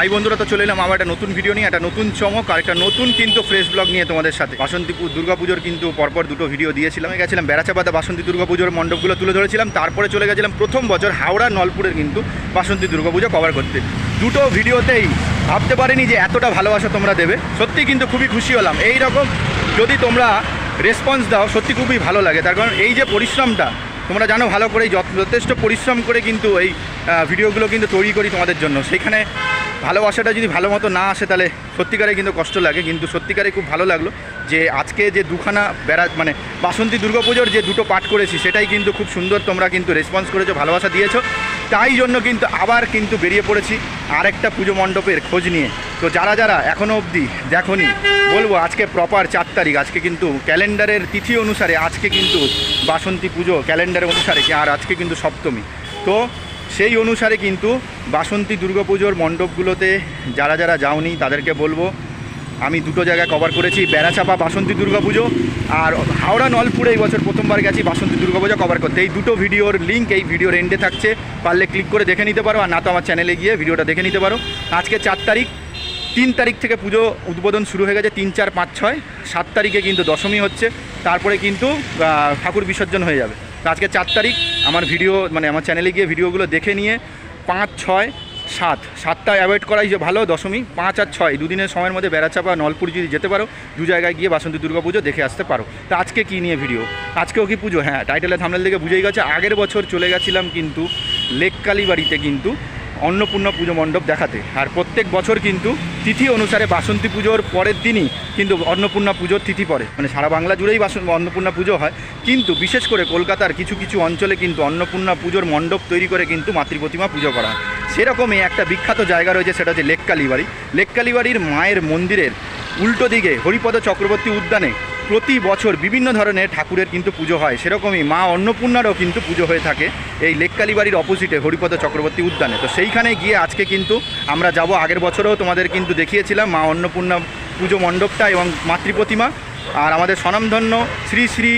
High বন্ধুরা, তো চলে এলাম আবার একটা নতুন ভিডিও নিয়ে, একটা নতুন চমক আর একটা নতুন কিন্তু ফ্রেশ ব্লগ নিয়ে তোমাদের সাথে। বাসন্তীপুর দুর্গাপুজোর কিন্তু পরপর দুটো ভিডিও দিয়েছিলাম। গেছিলাম বেড়াচাপাতা বাসন্তী দুর্গাপুজোর মণ্ডপগুলো তুলে ধরেছিলাম। তারপরে চলে গেছিলাম প্রথম বছর হাওড়া নলপুরের কিন্তু বাসন্তী দুর্গাপুজো কভার করতে। দুটো ভিডিওতেই ভাবতে পারিনি যে এতটা ভালোবাসা তোমরা দেবে। সত্যি কিন্তু খুবই খুশি হলাম। এই রকম যদি তোমরা রেসপন্স দাও, সত্যি খুবই ভালো লাগে। তার কারণ এই যে পরিশ্রমটা, তোমরা জানো ভালো করে যথ- যথেষ্ট পরিশ্রম করে কিন্তু এই ভিডিওগুলো কিন্তু তৈরি করি তোমাদের জন্য। সেখানে ভালোবাসাটা যদি ভালো মতো না আসে, তাহলে সত্যিকারে কিন্তু কষ্ট লাগে। কিন্তু সত্যিকারে খুব ভালো লাগল যে আজকে যে দুখানা বেড়া মানে বাসন্তী দুর্গাপুজোর যে দুটো পাঠ করেছি, সেটাই কিন্তু খুব সুন্দর তোমরা কিন্তু রেসপন্স করেছ, ভালোবাসা দিয়েছ। তাই জন্য কিন্তু আবার কিন্তু বেরিয়ে পড়েছি আরেকটা পুজো মণ্ডপের খোঁজ নিয়ে। তো যারা যারা এখনও অবধি দেখনি, বলব আজকে প্রপার চার তারিখ, আজকে কিন্তু ক্যালেন্ডারের তিথি অনুসারে আজকে কিন্তু বাসন্তী পুজো ক্যালেন্ডার অনুসারে, আর আজকে কিন্তু সপ্তমী। তো সেই অনুসারে কিন্তু বাসন্তী দুর্গাপুজোর মণ্ডপগুলোতে যারা যারা যাওনি তাদেরকে বলব, আমি দুটো জায়গায় কভার করেছি, বেড়াচাপা বাসন্তী দুর্গাপুজো আর হাওড়া নলপুরে এই বছর প্রথমবার গেছি বাসন্তী দুর্গাপুজো কভার করতে। এই দুটো ভিডিওর লিঙ্ক এই ভিডিওর এন্ডে থাকছে, পারলে ক্লিক করে দেখে নিতে পারো, আর না তো আমার চ্যানেলে গিয়ে ভিডিওটা দেখে নিতে পারো। আজকে চার তারিখ, তিন তারিখ থেকে পুজো উদ্বোধন শুরু হয়ে গেছে তিন, চার, পাঁচ, ছয়, সাত তারিখে কিন্তু দশমী হচ্ছে, তারপরে কিন্তু ঠাকুর বিসর্জন হয়ে যাবে। আজকে চার তারিখ, আমার ভিডিও মানে আমার চ্যানেলে গিয়ে ভিডিওগুলো দেখে নিয়ে পাঁচ, ছয়, সাত সাতটা অ্যাভয়েড করাই যে ভালো, দশমী, পাঁচ আর ছয়, দুদিনের সময়ের মধ্যে বেড়াচাপা, নলপুর যদি যেতে পারো, দু জায়গায় গিয়ে বাসন্তী দুর্গা পুজো দেখে আসতে পারো। তা আজকে কী নিয়ে ভিডিও আজকেও কি পুজো? হ্যাঁ টাইটেলের থামলের দিকে বুঝেই গেছে, আগের বছর চলে গেছিলাম কিন্তু লেক কালীবাড়িতে কিন্তু অন্নপূর্ণা পুজো মণ্ডপ দেখাতে। আর প্রত্যেক বছর কিন্তু তিথি অনুসারে বাসন্তী পুজোর পরের দিনই কিন্তু অন্নপূর্ণা পুজোর তিথি পড়ে। মানে সারা বাংলা জুড়েই বাসন, অন্নপূর্ণা পুজো হয়। কিন্তু বিশেষ করে কলকাতার কিছু কিছু অঞ্চলে কিন্তু অন্নপূর্ণা পুজোর মণ্ডপ তৈরি করে কিন্তু মাতৃপ্রতিমা পুজো করা হয়। সেরকমই একটা বিখ্যাত জায়গা রয়েছে, সেটা হচ্ছে লেক কালীবাড়ি মায়ের মন্দিরের উল্টো দিকে হরিপদ চক্রবর্তী উদ্যানে প্রতি বছর বিভিন্ন ধরনের ঠাকুরের কিন্তু পুজো হয়। সেরকমই মা অন্নপূর্ণারও কিন্তু পুজো হয়ে থাকে এই লেককালী বাড়ির অপোজিটে হরিপদ চক্রবর্তী উদ্যানে। তো সেইখানে গিয়ে আজকে কিন্তু আমরা যাব। আগের বছরেও তোমাদের কিন্তু দেখিয়েছিলাম মা অন্নপূর্ণা পুজো মণ্ডপটা এবং মাতৃপ্রতিমা। আর আমাদের স্বনামধন্য শ্রী শ্রী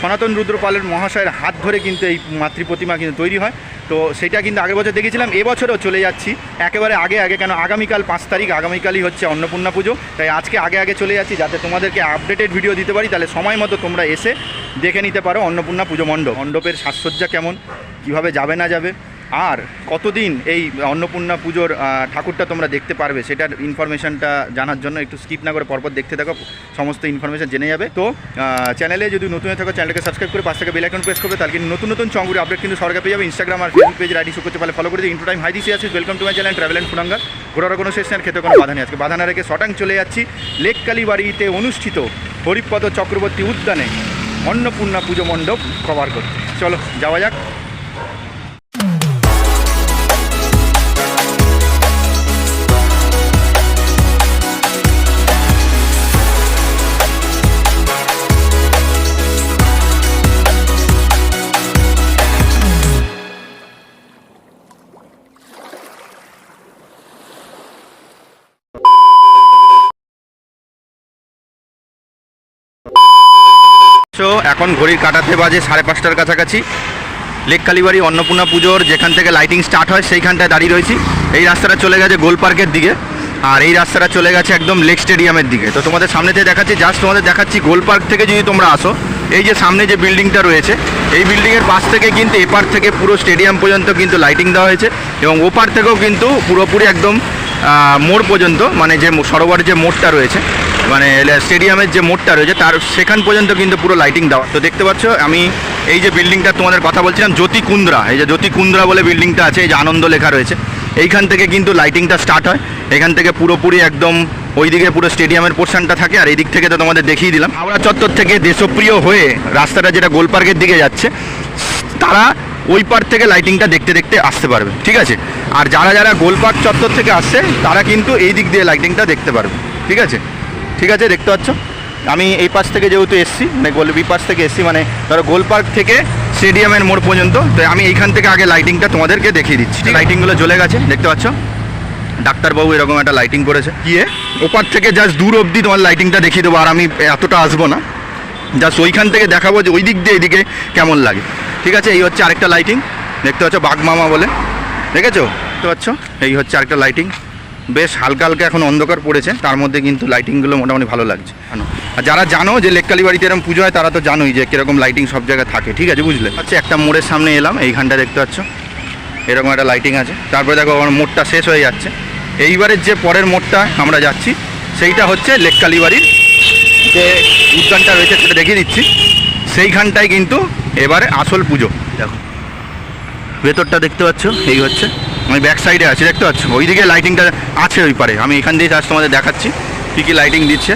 সনাতন রুদ্রপালের মহাশয়ের হাত ধরে কিন্তু এই মাতৃপ্রতিমা কিন্তু তৈরি হয়। তো সেটা কিন্তু আগের বছর দেখেছিলাম, এবছরও চলে যাচ্ছি। একেবারে আগে আগে কেন আগামীকাল পাঁচ তারিখ, আগামীকালই হচ্ছে অন্নপূর্ণা পুজো। তাই আজকে আগে আগে চলে যাচ্ছি, যাতে তোমাদেরকে আপডেটেড ভিডিও দিতে পারি। তাহলে সময় মতো তোমরা এসে দেখে নিতে পারো অন্নপূর্ণা পুজো মণ্ডপ। মণ্ডপের সাজসজ্জা কেমন, কীভাবে যাবে না যাবে। আর কতদিন এই অন্নপূর্ণা পুজোর ঠাকুরটা তোমরা দেখতে পারবে, সেটার ইনফরমেশনটা জানার জন্য একটু স্কিপ না করে পরপর দেখতে থাকো, সমস্ত ইনফরমেশন জেনে যাবে। তো চ্যানেলে যদি নতুন হয়ে থাকো চ্যানেলকে সাবস্ক্রাইব করে পাশ থেকে বেল আইকন প্রেস করবে, তাহলে কিন্তু নতুন নতুন চঙ্গুরি আপডেট কিন্তু সরকার পেয়ে যাবে ইনস্টাগ্রাম আর ফেসবুক পেজ আইডি শো করতে পারলে ফলো করে দিই ইন্টু টাইম হাই দিসি আছে welcome to my channel travel and ফুরাঙ্গা ঘোরার কোনো শেষ নেই খেতে কোনো বাধা নেই। আজকে বাধা না রেখে শটাং চলে যাচ্ছি লেক কালীবাড়িতে অনুষ্ঠিত হরিপদ চক্রবর্তী উদ্যানে অন্নপূর্ণা পুজো মণ্ডপ কভার করতে। চলো, যাওয়া যাক। এখন ঘড়ির কাটাতে বাজে সাড়ে পাঁচটার কাছাকাছি। লেক কালীবাড়ি, অন্নপূর্ণা পুজোর যেখান থেকে লাইটিং স্টার্ট হয়, সেইখানটায় দাঁড়িয়ে রয়েছি। এই রাস্তাটা চলে গেছে গোল পার্কের দিকে, আর এই রাস্তাটা চলে গেছে একদম লেক স্টেডিয়ামের দিকে। তো তোমাদের সামনে থেকে দেখাচ্ছি জাস্ট তোমাদের দেখাচ্ছি গোল পার্ক থেকে যদি তোমরা আসো, এই যে সামনে যে বিল্ডিংটা রয়েছে, এই বিল্ডিংয়ের পাশ থেকে কিন্তু এপার থেকে পুরো স্টেডিয়াম পর্যন্ত কিন্তু লাইটিং দেওয়া হয়েছে, এবং ওপার থেকেও কিন্তু পুরোপুরি একদম মোড় পর্যন্ত মানে যে সরোবর যে মোড়টা রয়েছে মানে স্টেডিয়ামের যে মোড়টা রয়েছে, তার সেখান পর্যন্ত কিন্তু পুরো লাইটিং দেওয়া। তো দেখতে পাচ্ছ, আমি এই যে বিল্ডিংটা তোমাদের কথা বলছিলাম জ্যোতি কুন্দ্রা এই যে জ্যোতি কুন্দ্রা বলে বিল্ডিংটা আছে, এই যে আনন্দ লেখা রয়েছে। এইখান থেকে কিন্তু লাইটিংটা স্টার্ট হয়। এখান থেকে পুরোপুরি একদম ওইদিকে পুরো স্টেডিয়ামের পোর্শনটা থাকে, আর এই দিক থেকে তো তোমাদের দেখিয়ে দিলাম। হাওড়া চত্বর থেকে দেশপ্রিয় হয়ে রাস্তাটা যেটা গোলপার্কের দিকে যাচ্ছে, তারা ওই পার থেকে লাইটিংটা দেখতে দেখতে আসতে পারবে, ঠিক আছে? আর যারা যারা গোলপার্ক চত্বর থেকে আসছে, তারা কিন্তু এই দিক দিয়ে লাইটিংটা দেখতে পারবে, ঠিক আছে? ঠিক আছে দেখতে পাচ্ছ? আমি এই পাশ থেকে যেহেতু এসছি মানে গোল বি পাশ থেকে এসছি মানে ধরো গোল পার্ক থেকে স্টেডিয়ামের মোড় পর্যন্ত তো আমি এইখান থেকে আগে লাইটিংটা তোমাদেরকে দেখিয়ে দিচ্ছি। লাইটিংগুলো জ্বলে গেছে দেখতে পাচ্ছ? ডাক্তারবাবু এরকম একটা লাইটিং করেছে। গিয়ে ওপার থেকে জাস্ট দূর অবধি তোমার লাইটিংটা দেখিয়ে দেবো আর আমি এতটা আসব না। জাস্ট ওইখান থেকে দেখাবো যে ওই দিক দিয়ে এইদিকে কেমন লাগে। ঠিক আছে এই হচ্ছে আরেকটা লাইটিং দেখতে পাচ্ছ? বাঘমামা বলে। দেখেছ? দেখতে পাচ্ছ? এই হচ্ছে আরেকটা লাইটিং বেশ হালকা হালকা এখন অন্ধকার পড়েছে, তার মধ্যে কিন্তু লাইটিংগুলো মোটামুটি ভালো লাগছে। আর যারা জানো যে লেককালি বাড়িতে এরকম পুজো হয়, তারা তো জানোই যে কীরকম লাইটিং সব জায়গায় থাকে, ঠিক আছে, বুঝলে? আচ্ছা একটা মোড়ের সামনে এলাম, এইখানটা দেখতে পাচ্ছ। এরকম একটা লাইটিং আছে। তারপরে দেখো, আমার মোড়টা শেষ হয়ে যাচ্ছে। এইবারের যে পরের মোড়টা আমরা যাচ্ছি, সেইটা হচ্ছে লেককালি বাড়ির যে উদ্যানটা রয়েছে, সেটা দেখিয়ে দিচ্ছি। সেইখানটায় কিন্তু এবারে আসল পুজো। দেখো। ভেতরটা দেখতে পাচ্ছ, এই হচ্ছে। আমি ব্যাক সাইডে আছি, দেখতে পাচ্ছ? ওইদিকে লাইটিংটা আছে ওই পারে। আমি এখান দিয়ে আজ তোমাদের দেখাচ্ছি কী কী লাইটিং দিচ্ছে।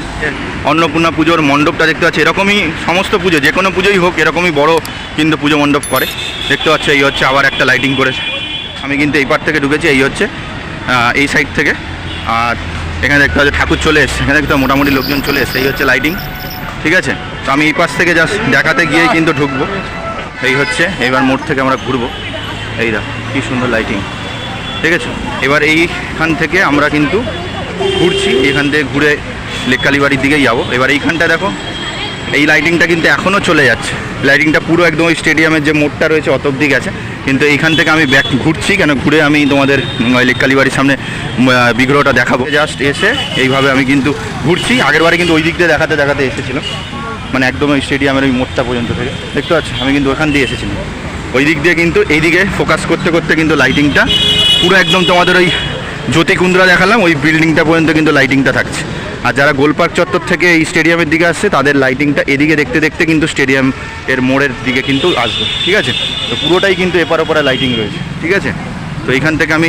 অন্নপূর্ণা পুজোর মণ্ডপটা দেখতে পাচ্ছি, এরকমই সমস্ত পুজো, যে কোনো পুজোই হোক, এরকমই বড় কিন্তু পুজো মণ্ডপ করে। দেখতে পাচ্ছ, এই হচ্ছে আবার একটা লাইটিং করেছে। আমি কিন্তু এই পার থেকে ঢুকেছি, এই হচ্ছে এই সাইড থেকে। আর এখানে দেখতে পাচ্ছ, ঠাকুর চলে এসছে। এখানে দেখতে মোটামুটি লোকজন চলে এসছে, এই হচ্ছে লাইটিং ঠিক আছে? তো আমি এই পাশ থেকে জাস্ট দেখাতে গিয়েই কিন্তু ঢুকবো। এই হচ্ছে এবার মোড় থেকে আমরা ঘুরবো। এই দেখো, কী সুন্দর লাইটিং ঠিক আছে? এবার এইখান থেকে আমরা কিন্তু ঘুরছি। এখান থেকে ঘুরে লেককালি বাড়ির দিকেই যাব। এবার এইখানটা দেখো, এই লাইটিংটা কিন্তু এখনও চলে যাচ্ছে। লাইটিংটা পুরো একদম ওই স্টেডিয়ামের যে মোড়টা রয়েছে, অত অব্দি গেছে। কিন্তু এইখান থেকে আমি ব্যাক ঘুরছি কেন? ঘুরে আমি তোমাদের, ওই লেককালি বাড়ির সামনে বিগ্রহটা দেখাবো। জাস্ট এসে এইভাবে আমি কিন্তু ঘুরছি। আগের বারে কিন্তু ওই দিক দিয়ে দেখাতে দেখাতে এসেছিলাম। মানে একদম ওই স্টেডিয়ামের ওই মোড়টা পর্যন্ত থেকে। দেখতে পাচ্ছ? আমি কিন্তু ওখান দিয়ে এসেছিলাম। ওই দিক দিয়ে কিন্তু এইদিকে ফোকাস করতে করতে কিন্তু লাইটিংটা পুরো একদম তোমাদের ওই জ্যোতিকুন্দ্রা দেখালাম, ওই বিল্ডিংটা পর্যন্ত কিন্তু লাইটিংটা থাকছে। আর যারা গোলপার্ক চত্বর থেকে এই স্টেডিয়ামের দিকে আসছে, তাদের লাইটিংটা এদিকে দেখতে দেখতে কিন্তু স্টেডিয়াম এর মোড়ের দিকে কিন্তু আসবে, ঠিক আছে? তো পুরোটাই কিন্তু এপার ওপারে লাইটিং রয়েছে, ঠিক আছে? তো এইখান থেকে আমি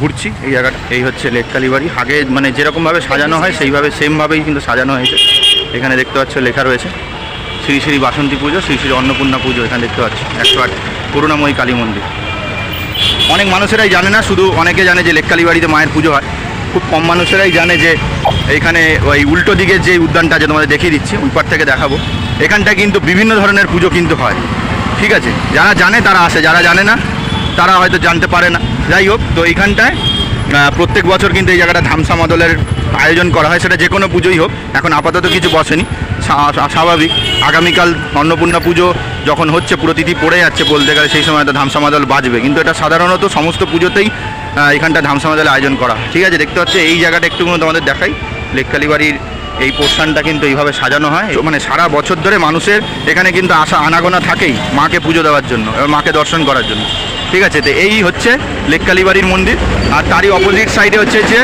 ঘুরছি, এই জায়গাটা, এই হচ্ছে লেককালি বাড়ি। আগে মানে যেরকমভাবে সাজানো হয়, সেইভাবে সেমভাবেই কিন্তু সাজানো হয়েছে। এখানে দেখতে পাচ্ছ লেখা রয়েছে, শ্রী শ্রী বাসন্তী পুজো, শ্রী শ্রী অন্নপূর্ণা পুজো এখানে দেখতে পাচ্ছি, একশো আট করুণাময়ী কালী মন্দির। অনেক মানুষেরাই জানে না, শুধু অনেকে জানে যে লেককালী বাড়িতে মায়ের পুজো হয়। খুব কম মানুষেরাই জানে যে এইখানে ওই উল্টো দিকের যে উদ্যানটা আছে তোমাদের দেখিয়ে দিচ্ছি, ওই পার থেকে দেখাবো। এখানটা কিন্তু বিভিন্ন ধরনের পুজো কিন্তু হয়। ঠিক আছে? যারা জানে তারা আসে, যারা জানে না, তারা হয়তো জানতে পারে না। যাই হোক, তো এইখানটায় প্রত্যেক বছর কিন্তু এই জায়গাটা ধামসা মাদলের আয়োজন করা হয়, সেটা যে কোনো পুজোই হোক। এখন আপাতত কিছু বসেনি। স্বা- স্বা- স্বাভাবিক। আগামীকাল অন্নপূর্ণা পুজো যখন হচ্ছে, পুরো তিথি পড়ে যাচ্ছে বলতে গেলে সেই সময় তো ধামসা মাদল বাজবে। কিন্তু এটা সাধারণত সমস্ত পুজোতেই এখানটা ধামসা মাদলের আয়োজন করা ঠিক আছে, দেখতে পাচ্ছ, এই জায়গাটা একটু তোমাদের দেখাই। লেককালি বাড়ির এই পোর্শনটা কিন্তু এইভাবে সাজানো হয়। মানে সারা বছর ধরে মানুষের এখানে কিন্তু আশা, আনাগোনা থাকেই মাকে পুজো দেওয়ার জন্য এবং মাকে দর্শন করার জন্য। ঠিক আছে তো এই হচ্ছে লেককালী বাড়ির মন্দির আর তারই অপোজিট সাইডে হচ্ছে যে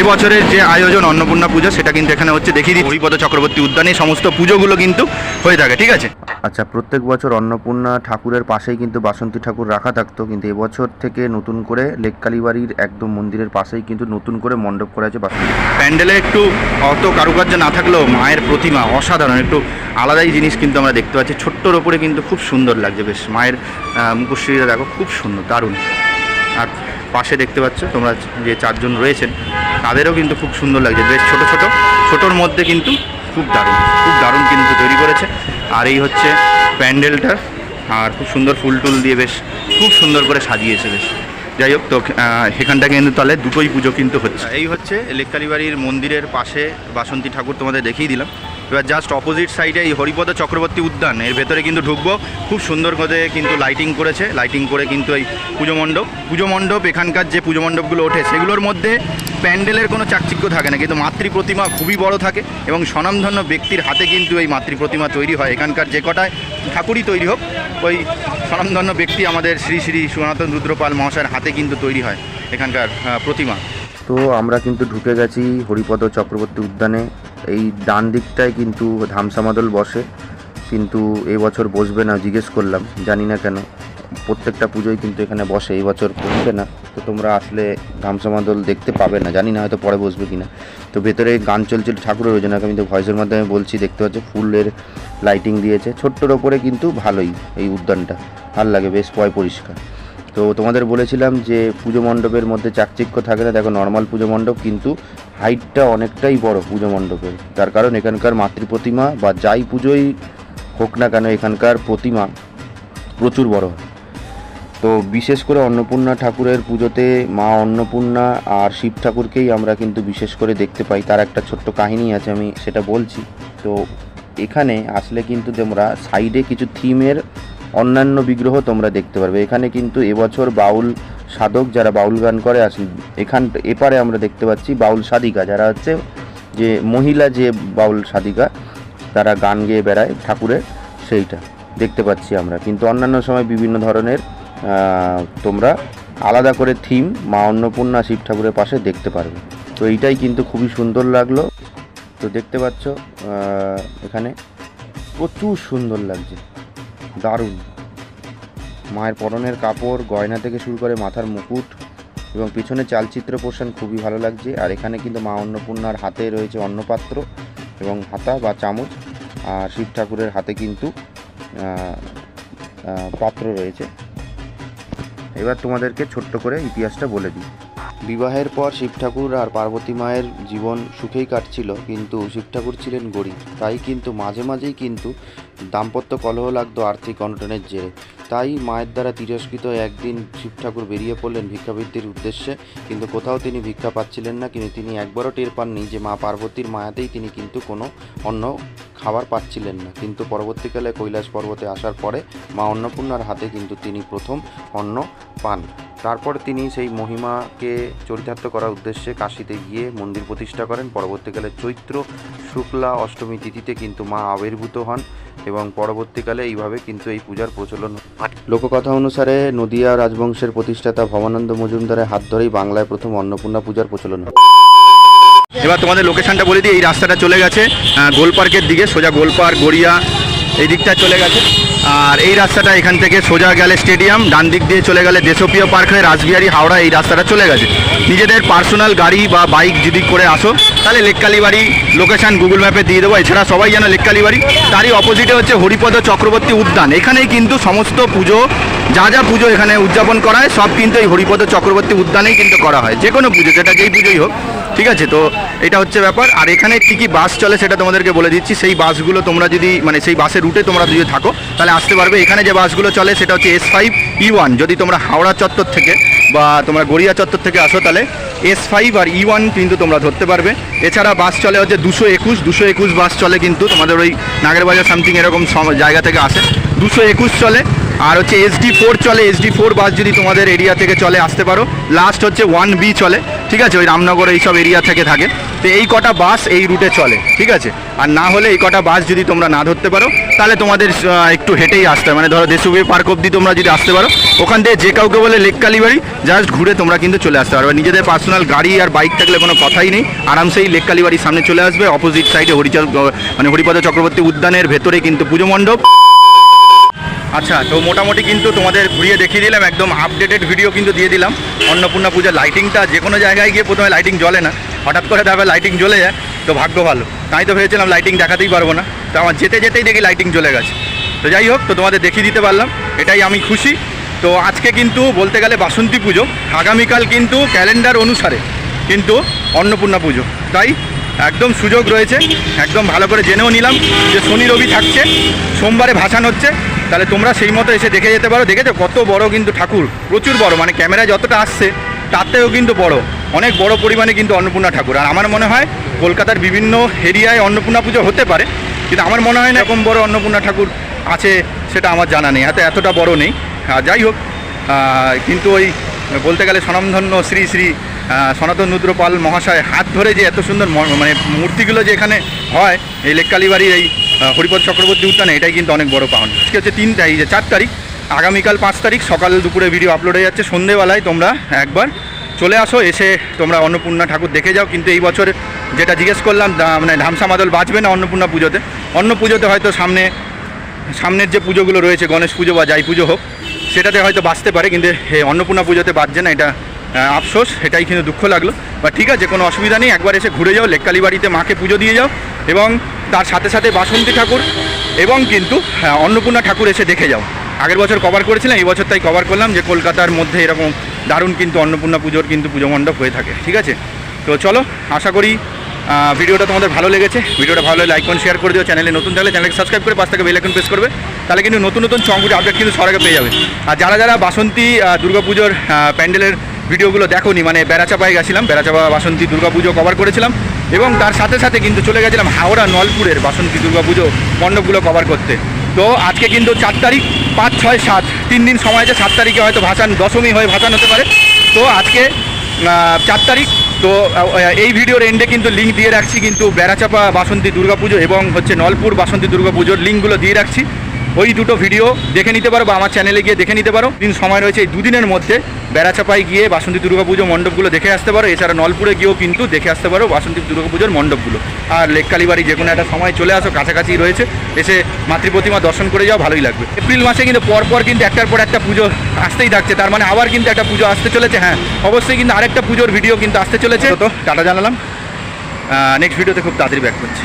এবছরের যে আয়োজন অন্নপূর্ণা পুজো সেটা কিন্তু এখানে হচ্ছে দেখিয়ে দিই হরিপদ চক্রবর্তী উদ্যানে সমস্ত পুজোগুলো কিন্তু হয়ে থাকে ঠিক আছে? আচ্ছা প্রত্যেক বছর অন্নপূর্ণা ঠাকুরের পাশেই কিন্তু বাসন্তী ঠাকুর রাখা থাকতো কিন্তু এবছর থেকে নতুন করে লেককালী বাড়ির একদম মন্দিরের পাশেই কিন্তু নতুন করে মণ্ডপ করা আছে বাসন্তী প্যান্ডেলে একটু অত কারুকার্য না থাকলেও মায়ের প্রতিমা অসাধারণ একটু আলাদাই জিনিস কিন্তু আমরা দেখতে পাচ্ছি। ছোট্টর ওপরে কিন্তু খুব সুন্দর লাগছে বেশ মায়ের আহ, মুখশ্রীটা দেখো খুব সুন্দর। দারুণ। আর পাশে দেখতে পাচ্ছ তোমরা যে চারজন রয়েছেন, তাদেরও কিন্তু খুব সুন্দর লাগছে। বেশ ছোট ছোট, ছোটোর মধ্যে কিন্তু খুব দারুণ খুব দারুণ কিন্তু তৈরি করেছে। আর এই হচ্ছে প্যান্ডেলটা, আর খুব সুন্দর ফুল টুল দিয়ে বেশ খুব সুন্দর করে সাজিয়েছে বেশ। যাই হোক, তো এখানটা কিন্তু তাহলে দুটোই পুজো কিন্তু হচ্ছে। এই হচ্ছে লেককালী বাড়ির মন্দিরের পাশে বাসন্তী ঠাকুর তোমাদের দেখিয়ে দিলাম। এবার জাস্ট অপোজিট সাইডে এই হরিপদ চক্রবর্তী উদ্যান। এর ভেতরে কিন্তু ঢুকবো। খুব সুন্দর করে কিন্তু লাইটিং করেছে। লাইটিং করে কিন্তু এই পুজো মণ্ডপ। পুজো মণ্ডপ, এখানকার যে পুজো মণ্ডপগুলো ওঠে, সেগুলোর মধ্যে প্যান্ডেলের কোনো চাকচিক্য থাকে না। কিন্তু মাতৃ প্রতিমা খুবই বড় থাকে এবং স্বনামধন্য ব্যক্তির হাতে কিন্তু এই মাতৃ প্রতিমা তৈরি হয়। এখানকার যে কটায় ঠাকুরই তৈরি হোক, ওই স্বনামধন্য ব্যক্তি আমাদের শ্রী শ্রী সনাতন রুদ্রপাল মহাশয়ের হাতে কিন্তু তৈরি হয় এখানকার প্রতিমা। তো আমরা কিন্তু ঢুকে গেছি হরিপদ চক্রবর্তী উদ্যানে। এই ডান দিকটায় কিন্তু ধামসামাদল বসে, কিন্তু এই বছর বসবে না, জিজ্ঞেস করলাম, জানি না কেন। প্রত্যেকটা পুজোই কিন্তু এখানে বসে, এই বছর বসবে না। তো তোমরা আসলে ধামসামাদল দেখতে পাবে না, জানি না হয়তো পরে বসবে কিনা। তো ভেতরে গান চলছিল ঠাকুরের জন্য আমি তো ভয়েসের মাধ্যমে বলছি, দেখতে পাচ্ছ, ফুলের লাইটিং দিয়েছে। ছোট্টর ওপরে কিন্তু ভালোই, এই উদ্যানটা। ভালো লাগে, বেশ পয় পরিষ্কার। তো তোমাদের বলেছিলাম যে পুজো মণ্ডপের মধ্যে চাকচিক্য থাকে না। দেখো নর্মাল পুজো মণ্ডপ, কিন্তু হাইটটা অনেকটাই বড় পুজো মণ্ডপের। তার কারণ এখানকার মাতৃ প্রতিমা বা যাই পুজোই হোক না কেন, এখানকার প্রতিমা প্রচুর বড়। তো বিশেষ করে অন্নপূর্ণা ঠাকুরের পুজোতে মা অন্নপূর্ণা আর শিব ঠাকুরকেই আমরা কিন্তু বিশেষ করে দেখতে পাই। তার একটা ছোট্ট কাহিনী আছে, আমি সেটা বলছি। তো এখানে আসলে কিন্তু তোমরা সাইডে কিছু থিমের অন্যান্য বিগ্রহ তোমরা দেখতে পারবে। এখানে কিন্তু এবছর বাউল সাধক যারা বাউল গান করে আসেন এখান এপারে আমরা দেখতে পাচ্ছি বাউল সাধিকা। যারা হচ্ছে যে মহিলা যে বাউল সাধিকা, তারা গান গেয়ে বেড়ায় ঠাকুরের সেইটা। দেখতে পাচ্ছি আমরা। কিন্তু অন্যান্য সময় বিভিন্ন ধরনের তোমরা আলাদা করে থিম মা অন্নপূর্ণা শিব ঠাকুরের পাশে দেখতে পারবে। তো এইটাই কিন্তু খুবই সুন্দর লাগল। তো দেখতে পাচ্ছ এখানে প্রচুর সুন্দর লাগছে। দারুণ। মায়ের পরনের কাপড়, গয়না থেকে শুরু করে মাথার মুকুট এবং পিছনে চালচিত্র পোষণ খুবই ভালো লাগছে। আর এখানে কিন্তু মা অন্নপূর্ণার হাতে রয়েছে অন্নপাত্র এবং হাতা বা চামচ। আর শিব ঠাকুরের হাতে কিন্তু পাত্র রয়েছে। এবার তোমাদেরকে ছোট্ট করে ইতিহাসটা বলে দিই। বিবাহের পর শিব ঠাকুর আর পার্বতী মায়ের জীবন সুখেই কাটছিল, কিন্তু শিব ঠাকুর ছিলেন গরিব। তাই কিন্তু মাঝে মাঝেই কিন্তু দাম্পত্য কলহ লাগতো আর্থিক অনটনের জেরে। তাই মায়ের দ্বারা তিরস্কৃত একদিন শিব ঠাকুর বেরিয়ে পড়লেন ভিক্ষাবৃত্তির উদ্দেশ্যে, কিন্তু কোথাও তিনি ভিক্ষা পাচ্ছিলেন না, কিন্তু তিনি একবারও টের পাননি যে মা পার্বতীর মায়াতেই তিনি কিন্তু কোনো অন্য খাবার পাচ্ছিলেন না। কিন্তু পরবর্তীকালে কৈলাস পর্বতে আসার পরে মা অন্নপূর্ণার হাতে কিন্তু তিনি প্রথম অন্ন পান। তারপর তিনি সেই মহিমাকে চরিতার্থ করার উদ্দেশ্যে কাশিতে গিয়ে মন্দির প্রতিষ্ঠা করেন। পরবর্তীকালে চৈত্র শুক্লা অষ্টমী তিথিতে কিন্তু মা আবির্ভূত হন। এবং পরবর্তীকালে এইভাবে কিন্তু এই পূজার প্রচলন লোককথা অনুসারে নদিয়া রাজবংশের প্রতিষ্ঠাতা ভবানন্দ মজুমদারের হাত ধরেই বাংলায় প্রথম অন্নপূর্ণা পূজার প্রচলন হয়। এবার তোমাদের লোকেশনটা বলে দিই এই রাস্তাটা চলে গেছে গোল পার্কের দিকে সোজা গোল পার্ক গড়িয়া এই দিকটা চলে গেছে। আর এই রাস্তাটা এখান থেকে সোজা গেলে স্টেডিয়াম ডান দিক দিয়ে চলে গেলে দেশপ্রিয় পার্ক হয়ে রাসবিহারি হাওড়া এই রাস্তাটা চলে গেছে। নিজেদের পার্সোনাল গাড়ি বা বাইক যদি করে আসো তাহলে লেককালি বাড়ি লোকেশন গুগল ম্যাপে দিয়ে দেবো। এছাড়া সবাই জানো লেককালি বাড়ি তারই অপোজিটে হচ্ছে হরিপদ চক্রবর্তী উদ্যান। এখানেই কিন্তু সমস্ত পুজো, যা যা পুজো এখানে উদযাপন করা হয়, সব কিন্তু এই হরিপদ চক্রবর্তী উদ্যানেই কিন্তু করা হয়। যে কোনো পুজো, যেটা যেই পুজোই হোক, ঠিক আছে? তো এটা হচ্ছে ব্যাপার। আর এখানে কী কী বাস চলে সেটা তোমাদেরকে বলে দিচ্ছি। সেই বাসগুলো তোমরা যদি মানে সেই বাসের রুটে তোমরা যদি থাকো, তাহলে আসতে পারবে। এখানে যে বাসগুলো চলে, সেটা হচ্ছে এস ফাইভ ই ওয়ান যদি তোমরা হাওড়া চত্বর থেকে বা তোমরা গড়িয়া চত্বর থেকে আসো, তাহলে এস ফাইভ আর ই ওয়ান কিন্তু তোমরা ধরতে পারবে। এছাড়া বাস চলে হচ্ছে দুশো একুশ দুশো একুশ বাস চলে কিন্তু তোমাদের ওই নাগেরবাজার সামথিং এরকম জায়গা থেকে আসে। দুশো একুশ চলে আর হচ্ছে এসডি ফোর চলে এসডি ফোর বাস যদি তোমাদের এরিয়া থেকে চলে, আসতে পারো। লাস্ট হচ্ছে ওয়ান বি চলে, ঠিক আছে? ওই রামনগর এইসব এরিয়া থেকে থাকে। তো এই কটা বাস এই রুটে চলে, ঠিক আছে? আর না হলে এই কটা বাস যদি তোমরা না ধরতে পারো, তাহলে তোমাদের একটু হেঁটেই আসতে মানে ধরো দেশুবি পার্ক অব্দি তোমরা যদি আসতে পারো, ওখান থেকে যে কাউকে বলে লেক কালীবাড়ি জাস্ট ঘুরে তোমরা কিন্তু চলে আসতে পারবে। নিজেদের পার্সোনাল গাড়ি আর বাইক থাকলে কোনো কথাই নেই। আরামসেই লেক কালীবাড়ির সামনে চলে আসবে। অপোজিট সাইডে হরিচর মানে হরিপদ চক্রবর্তী উদ্যানের ভেতরে কিন্তু পুজো মণ্ডপ। আচ্ছা তো মোটামুটি কিন্তু তোমাদের ঘুরিয়ে দেখিয়ে দিলাম, একদম আপডেটেড ভিডিও কিন্তু দিয়ে দিলাম। অন্নপূর্ণা পূজার লাইটিংটা যে কোনো জায়গায় গিয়ে প্রথমে লাইটিং জ্বলে না, হঠাৎ করে তারপর লাইটিং জ্বলে যায়, তো ভাগ্য ভালো। তাই তো ভেবেছিলাম লাইটিং দেখাতেই পারব না, তো আমার যেতে যেতেই দেখি লাইটিং জ্বলে গেছে। তো যাই হোক, তো তোমাদের দেখিয়ে দিতে পারলাম, এটাই আমি খুশি। তো আজকে কিন্তু বলতে গেলে বাসন্তী পুজো, আগামীকাল কিন্তু ক্যালেন্ডার অনুসারে কিন্তু অন্নপূর্ণা পুজো। তাই একদম সুযোগ রয়েছে, একদম ভালো করে জেনেও নিলাম যে শনি রবি থাকছে, সোমবারে ভাসান হচ্ছে, তাহলে তোমরা সেই মতো এসে দেখে যেতে পারো। দেখেছ কত বড় কিন্তু ঠাকুর, প্রচুর বড় মানে ক্যামেরায় যতটা আসছে তার থেকেও কিন্তু বড়, অনেক বড় পরিমাণে কিন্তু অন্নপূর্ণা ঠাকুর। আর আমার মনে হয় কলকাতার বিভিন্ন এরিয়ায় অন্নপূর্ণা পুজো হতে পারে, কিন্তু আমার মনে হয় না এরকম বড় অন্নপূর্ণা ঠাকুর আছে, সেটা আমার জানা নেই হাতে এতটা বড় নেই। যাই হোক কিন্তু ওই বলতে গেলে স্বনামধন্য শ্রী শ্রী সনাতন রুদ্রপাল মহাশয় হাত ধরে যে এত সুন্দর মানে মূর্তিগুলো যে এখানে হয়, এই লেককালীবাড়ির এই হরিপদ চক্রবর্তী উদ্যানে, এটাই কিন্তু অনেক বড় পাওনা আজকে হচ্ছে তিন, এই যে চার তারিখ, আগামীকাল পাঁচ তারিখ, সকাল দুপুরে ভিডিও আপলোড হয়ে যাচ্ছে, সন্ধেবেলায় তোমরা একবার চলে আসো, এসে তোমরা অন্নপূর্ণা ঠাকুর দেখে যাও, কিন্তু এই বছর যেটা জিজ্ঞেস করলাম মানে ধামসা মাদল বাঁচবে না অন্নপূর্ণা পুজোতে? অন্ন পুজোতে হয়তো সামনে, সামনের যে পুজোগুলো রয়েছে, গণেশ পুজো বা যাই পুজো হোক সেটাতে হয়তো বাঁচতে পারে কিন্তু অন্নপূর্ণা পুজোতে বাঁচছে না এটা আফসোস এটাই কিন্তু দুঃখ লাগল। বা ঠিক আছে কোনো অসুবিধা নেই একবার এসে ঘুরে যাও লেককালী বাড়িতে মাকে পুজো দিয়ে যাও এবং তার সাথে সাথে বাসন্তী ঠাকুর এবং কিন্তু হ্যাঁ, অন্নপূর্ণা ঠাকুর এসে দেখে যাও। আগের বছর কভার করেছিলাম এই বছর তাই কভার করলাম যে কলকাতার মধ্যে এরকম দারুণ কিন্তু অন্নপূর্ণা পুজোর কিন্তু পুজো মণ্ডপ হয়ে থাকে ঠিক আছে? তো চলো আশা করি ভিডিওটা তোমাদের ভালো লেগেছে। ভিডিওটা ভালো লাইক করুন শেয়ার করে দিও চ্যানেলে নতুন থাকলে চ্যানেলকে সাবস্ক্রাইব করে পাঁচ থেকে বেল আইকন প্রেস করবে। তাহলে কিন্তু নতুন নতুন চঙ্গুটি আপডেট কিন্তু আগে পেয়ে যাবে। আর যারা যারা বাসন্তী দুর্গাপুজোর প্যান্ডেলের ভিডিওগুলো দেখোনি মানে বেড়াচাপায় গেছিলাম, বেড়াচাপা বাসন্তী দুর্গাপুজো কভার করেছিলাম এবং তার সাথে সাথে কিন্তু চলে গেছিলাম হাওড়া নলপুরের বাসন্তী দুর্গাপুজো মণ্ডপগুলো কভার করতে। তো আজকে কিন্তু চার তারিখ, পাঁচ, ছয়, সাত, তিন দিন সময় আছে, সাত তারিখে হয়তো ভাসান, দশমী হয়ে ভাসান হতে পারে। তো আজকে চার তারিখ, তো এই ভিডিওর এন্ডে কিন্তু লিঙ্ক দিয়ে রাখছি, কিন্তু বেড়াচাপা বাসন্তী দুর্গাপুজো এবং হচ্ছে নলপুর বাসন্তী দুর্গাপুজোর লিঙ্কগুলো দিয়ে রাখছি। ওই দুটো ভিডিও দেখে নিতে পারো বা আমার চ্যানেলে গিয়ে দেখে নিতে পারো। দিন সময় রয়েছে এই দুদিনের মধ্যে বেড়াচাপায় গিয়ে বাসন্তী দুর্গাপুজো মণ্ডপগুলো দেখে আসতে পারো। এছাড়া নলপুরে গিয়েও কিন্তু দেখে আসতে পারো বাসন্তী দুর্গাপুজোর মণ্ডপগুলো। আর লেক কালীবাড়ি যে কোনো একটা সময় চলে আসো কাছাকাছি রয়েছে। এসে মাতৃ প্রতিমা দর্শন করে যাও ভালোই লাগবে। এপ্রিল মাসে কিন্তু পরপর কিন্তু একটার পর একটা পুজো আসতেই থাকছে। তার মানে আবার কিন্তু একটা পুজো আসতে চলেছে হ্যাঁ। অবশ্যই কিন্তু আরেকটা পুজোর ভিডিও কিন্তু আসতে চলেছে। তো টাটা জানালাম। নেক্সট ভিডিওতে খুব তাড়াতাড়ি ব্যাক করছি।